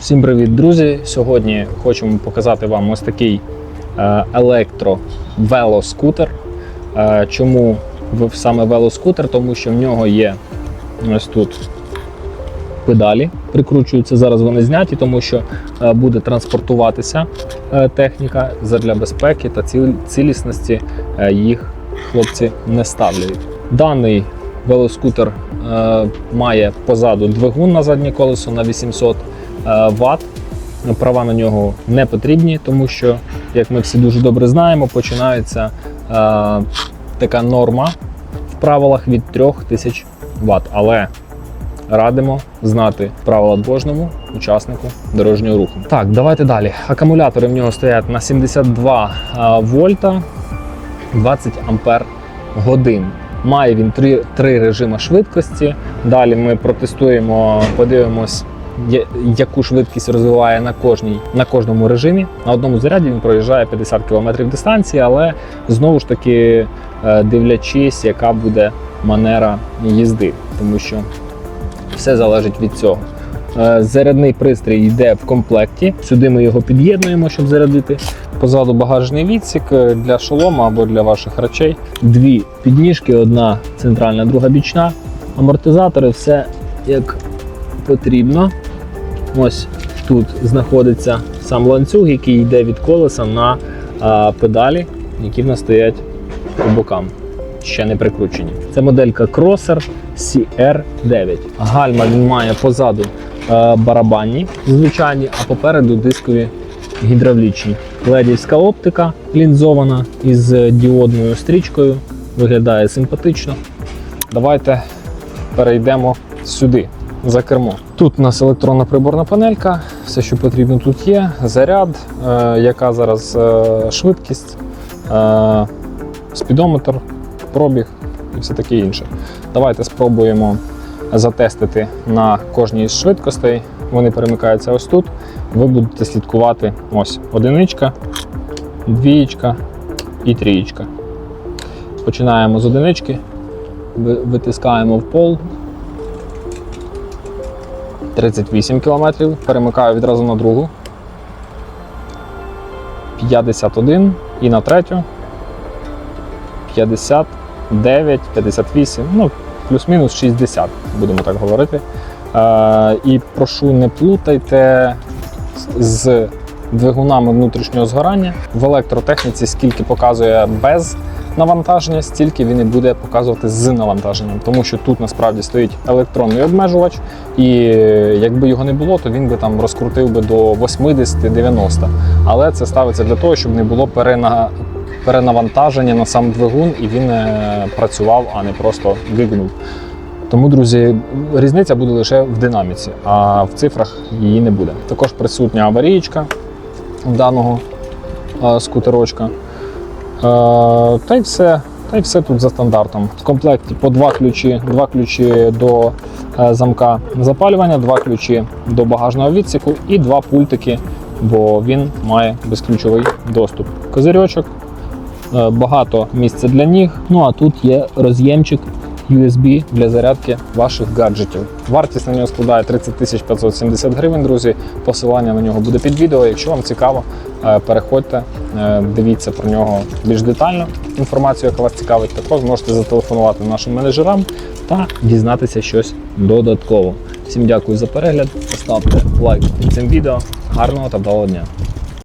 Всім привіт, друзі! Сьогодні хочемо показати вам ось такий е, електро-велоскутер. Е, Чому саме велоскутер? Тому що в нього є ось тут педалі, прикручуються. Зараз вони зняті, тому що е, буде транспортуватися техніка задля безпеки та цілісності їх хлопці не ставлять. Даний велоскутер має позаду двигун на заднє колесо на 800 е, Вт. Права на нього не потрібні, тому що, як ми всі дуже добре знаємо, починається е, така норма в правилах від 3000 Вт. Але радимо знати правила кожному учаснику дорожнього руху. Так, давайте далі. Акумулятори в нього стоять на 72 е, вольта, 20 ампер годин. Має він три, три режими швидкості. Далі ми протестуємо, подивимось, яку швидкість розвиває на кожній на кожному режимі. На одному заряді він проїжджає 50 км дистанції, але знову ж таки е, дивлячись, яка буде манера їзди, тому що все залежить від цього. Е, Зарядний пристрій йде в комплекті. Сюди ми його під'єднуємо, щоб зарядити. Позаду багажний відсік е, для шолома або для ваших речей. Дві підніжки, одна центральна, друга бічна. Амортизатори, все як потрібно. Ось тут знаходиться сам ланцюг, який йде від колеса на а, педалі, які в нас стоять по бокам. Ще не прикручені. Це моделька Crosser CR9. Гальма він має позаду е, барабанні, звичайні, а попереду дискові гідравлічні. Ледівська оптика лінзована із діодною стрічкою. Виглядає симпатично. Давайте перейдемо сюди за кермо. Тут у нас електронна приборна панелька, все, що потрібно тут є. Заряд, е, яка зараз е, швидкість, е, спідометр, пробіг і все таке інше. Давайте спробуємо затестити на кожній з швидкостей. Вони перемикаються ось тут. Ви будете слідкувати ось одиничка, двієчка і трієчка. Починаємо з одинички, витискаємо в пол. 38 км, перемикаю відразу на другу. 51 і на третю. 59, 58, ну, плюс-мінус 60, будемо так говорити. Е, і прошу, не плутайте з- двигунами внутрішнього згорання. В електротехніці скільки показує без навантаження, стільки він і буде показувати з навантаженням. Тому що тут насправді стоїть електронний обмежувач, і якби його не було, то він би там розкрутив би до 80-90. Але це ставиться для того, щоб не було перена... перенавантаження на сам двигун, і він е, працював, а не просто гигнув. Тому, друзі, різниця буде лише в динаміці, а в цифрах її не буде. Також присутня аварієчка даного е, скутерочка. Е, та й все. Та й все тут за стандартом. В комплекті по два ключі, два ключі до е, замка запалювання, два ключі до багажного відсіку і два пультики, бо він має безключовий доступ. Козирьочок, е, багато місця для ніг. Ну а тут є роз'ємчик USB для зарядки ваших гаджетів. Вартість на нього складає 30 тисяч 570 гривень, друзі. Посилання на нього буде під відео. Якщо вам цікаво, переходьте, дивіться про нього більш детально. Інформацію, яка вас цікавить, також можете зателефонувати нашим менеджерам та дізнатися щось додатково. Всім дякую за перегляд. Поставте лайк під цим відео. Гарного та вдалого дня!